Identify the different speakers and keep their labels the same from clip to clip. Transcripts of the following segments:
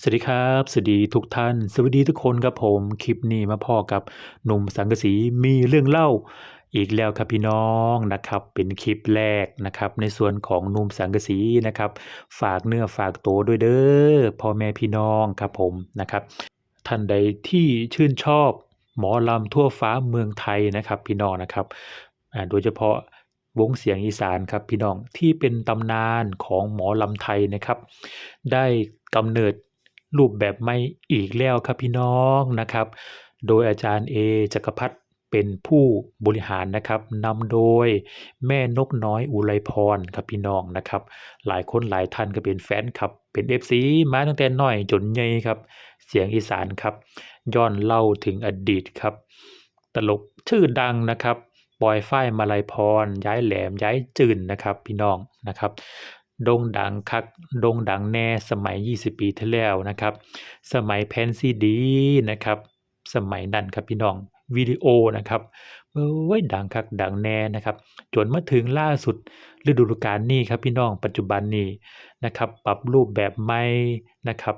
Speaker 1: สวัสดีครับ สวัสดีทุกท่าน สวัสดีทุกคนครับผมคลิปนี้มาพ่อกับหนุ่มสังกะสีมีเรื่องเล่าอีกแล้วครับพี่น้องนะครับ เป็นคลิปแรกนะครับ ในส่วนของหนุ่มสังกะสีนะครับ ฝากเนื้อฝากตัวด้วยเด้อพ่อแม่พี่น้องครับผมนะครับ ท่านใดที่ชื่นชอบหมอลำทั่วฟ้าเมืองไทยนะครับ พี่น้องนะครับโดยเฉพาะวงเสียงอีสานครับพี่น้องที่เป็นตำนานของหมอลำไทยนะครับ ได้กำเนิด รูปแบบใหม่อีกแล้วครับพี่น้องนะครับ โดยอาจารย์เอจักรพัฒน์เป็นผู้บริหารนะครับนำโดยแม่นกน้อยอุไรพรครับพี่น้องนะครับ หลายคนหลายท่านก็เป็นแฟนคลับ เป็น FC มาตั้งแต่น้อยจนใหญ่ครับ เสียงอีสานครับย้อนเล่าถึงอดีตครับ ตลกชื่อดังนะครับบอยฝ้ายมาลัยพรย้ายแหลมย้ายจืนนะครับพี่น้องนะครับ โด่งดังคักโด่งดังแน่สมัย 20 ปีที่แล้วนะครับ สมัยแพนซีดีนะครับ สมัยนั้นครับพี่น้องวิดีโอนะครับเอ้ยดังคักดังแน่นะครับจนมาถึงล่าสุดฤดูกาลนี้ครับพี่น้องปัจจุบันนี้นะครับ ปรับรูปแบบใหม่นะครับ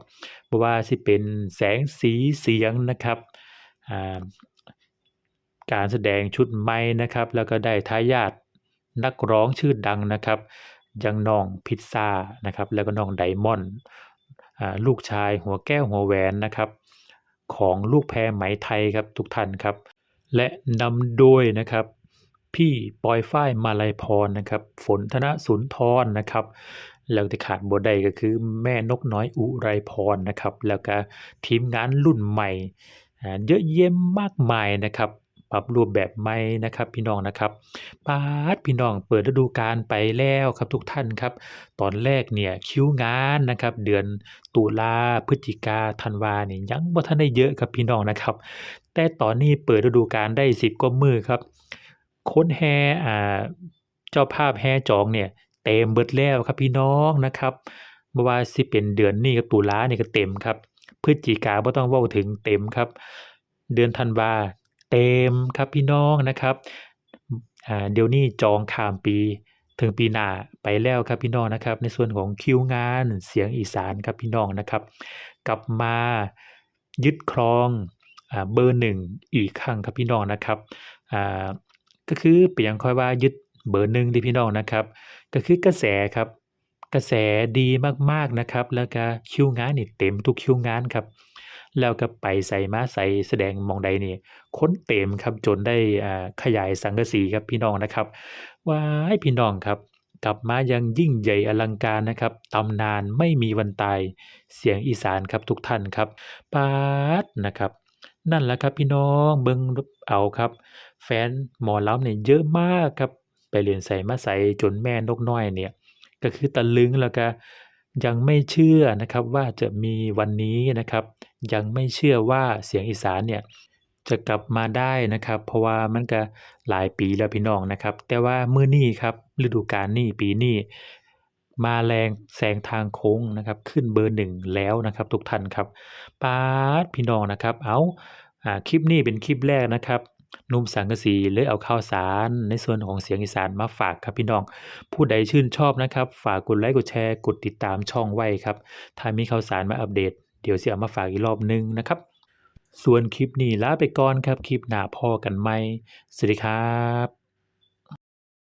Speaker 1: บ่ว่าสิเป็นแสงสีเสียงนะครับการแสดงชุดใหม่นะครับ แล้วก็ได้ทายาทนักร้องชื่อดังนะครับ ย่างน้องพิซซ่านะครับแล้วก็น้องไดมอนด์ลูกชายหัวแก้วหัวแหวนนะครับของลูกแพรไหมไทยครับทุกท่านครับ และนำโดยนะครับ พี่ปอยฝ้ายมาลัยพรนะครับ ฝนธนสุนทรนะครับแล้วที่ขาดบ่ไดก็คือแม่นกน้อยอุไรพรนะครับ แล้วก็ทีมงานรุ่นใหม่เยอะแยะมากมายนะครับ ปรับรูปแบบใหม่นะครับพี่น้องนะครับปาดพี่น้องเปิดฤดูกาลไปแล้วครับทุกท่านครับ ตอนแรกเนี่ยคิวงานนะครับ เดือนตุลาพฤศจิกาธันวาเนี่ยยังบ่ทันได้เยอะครับพี่น้องนะครับ แต่ตอนนี้เปิดฤดูกาลได้10กว่ามือครับค้นแห่อ่าเจ้าภาพแห่จองเนี่ยเต็มเบิดแล้วครับพี่น้องนะครับบ่ว่าสิเป็นเดือนนี้กับตุลาเนี่ก็เต็มครับพฤศจิกาบ่ต้องเว้าถึงเต็มครับ เดือนธันวา เต็มครับพี่น้องนะครับเดี๋ยวนี้จองข้ามปีถึงปีหน้าไปแล้วครับพี่น้องนะครับ ในส่วนของคิวงานเสียงอีสานครับพี่น้องนะครับ กลับมายึดครองอ่าเบอร์หนึ่งอีกครั้งครับพี่น้องนะครับอ่าก็คือเปรียงค่อยว่ายึดเบอร์หนึ่งที่พี่น้องนะครับ ก็คือกระแสครับ กระแสดีมากๆนะครับ แล้วก็คิวงานนี่เต็มทุกคิวงานครับ แล้วก็ไปใส่มาใส่แสดงมองใดนี่ค้นเต็มครับจนได้อ่าขยายสังกสีครับพี่น้องนะครับว้ายพี่น้องครับ กลับมายังยิ่งใหญ่อลังการนะครับตำนานไม่มีวันตายเสียงอีสานครับทุกท่านครับปาดนะครับ นั่นแหละครับพี่น้องเบิ่งเอาครับ แฟนหมอลำเนี่ยเยอะมากครับไปเรียนใส่มาใส่จนแม่นกน้อยเนี่ยก็คือตะลึงแล้วก็ ยังไม่เชื่อนะครับว่าจะมีวันนี้นะครับ ยังไม่เชื่อว่าเสียงอีสานเนี่ยจะกลับมาได้นะครับ เพราะว่ามันก็หลายปีแล้วพี่น้องนะครับ แต่ว่ามื้อนี้ครับฤดูกาลนี้ปีนี้มาแรงแซงทางโค้งนะครับ ขึ้นเบอร์หนึ่งแล้วนะครับ ทุกท่านครับปาดพี่น้องนะครับ เอาอ่าคลิปนี้เป็นคลิปแรกนะครับ นุ่มสังกะสีเลยเอาข่าวสารในส่วนของเสียงอีสานมาฝากครับพี่น้อง ผู้ใดชื่นชอบนะครับ ฝากกดไลค์กดแชร์กดติดตามช่องไว้ครับ ถ้ามีข่าวสารมาอัปเดต เดี๋ยวสิเอามาฝากอีกรอบหนึงนะครับ ส่วนคลิปนี้ลาไปก่อนครับคลิปหน้าพอกันใหม่สวัสดีครับ